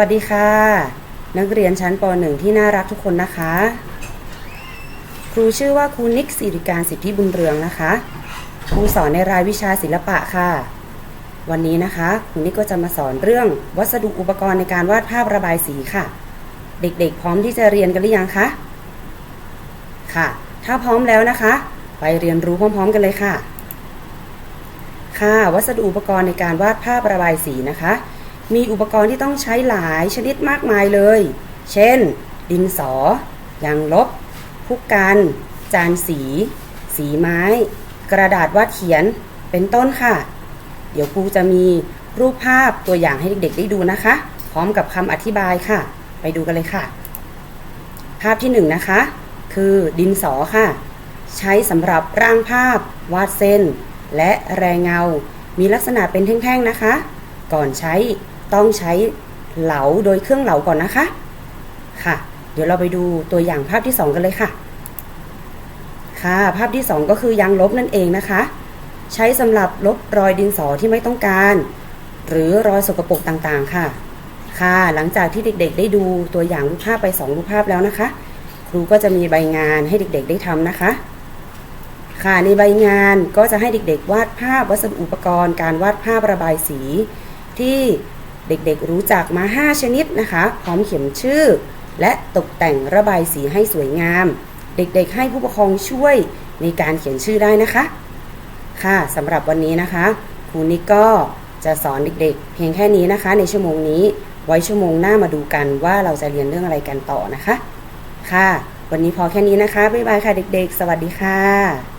วัสดีค่ะ นักเรียนชั้นป .1 ที่น่ารักทุกคนนะคะ ครูชื่อว่าครูนิกสิริการสิทธิบุญเรืองนะคะ ครูสอนในรายวิชาศิลปะค่ะ วันนี้นะคะครูนิกก็จะมาสอนเรื่องวัสดุอุปกรณ์ในการวาดภาพระบายสีค่ะ เด็กๆ พร้อมที่จะเรียนกันหรือยังคะค่ะ ถ้าพร้อมแล้วนะคะ ไปเรียนรู้พร้อม ๆ กันเลยค่ะ ค่ะ วัสดุอุปกรณ์ในการวาดภาพระบายสีนะคะ มีอุปกรณ์ที่ต้องใช้หลายชนิดมากมายเลย เช่น ดินสอ ยางลบผู้กัน จานสี สีไม้ กระดาษวาดเขียน เป็นต้นค่ะ เดี๋ยวครูจะมีรูปภาพตัวอย่างให้เด็กๆ ได้ดูนะคะ พร้อมกับคำอธิบายค่ะ ไปดูกันเลยค่ะ ภาพที่หนึ่งนะคะ คือดินสอค่ะ ใช้สำหรับร่างภาพ วาดเส้น และแรงเงา มีลักษณะเป็นแท่งๆนะคะ ก่อนใช้ ต้องใช้เหลาโดยเครื่องเหลาก่อนนะคะ ค่ะ เดี๋ยวเราไปดูตัวอย่างภาพที่ 2 กันเลยค่ะ ค่ะ ภาพที่ 2 ก็คือยางลบนั่นเองนะคะ ใช้สำหรับลบรอยดินสอที่ไม่ต้องการ หรือรอยสกปรกต่างๆค่ะ ค่ะ หลังจากที่เด็กๆ ได้ดูตัวอย่างรูปภาพไป2รูปภาพแล้วนะคะ ครูก็จะมีใบงานให้เด็กๆ ได้ทำนะคะค่ะในใบงานก็จะให้เด็กๆ วาดภาพวัสดุอุปกรณ์ การวาดภาพระบายสี ที่ เด็กๆรู้จักมา 5 ชนิดนะคะ พร้อมเขียนชื่อ และตกแต่งระบายสีให้สวยงาม เด็กๆให้ผู้ปกครองช่วยในการเขียนชื่อได้นะคะ ค่ะสำหรับวันนี้นะคะครูนิกก็จะสอนเด็กๆ เพียงแค่นี้นะคะ ในชั่วโมงนี้ ไว้ชั่วโมงหน้ามาดูกันว่าเราจะเรียนเรื่องอะไรกันต่อนะคะ ค่ะ วันนี้พอแค่นี้นะคะ บ๊ายบายค่ะเด็กๆ สวัสดีค่ะ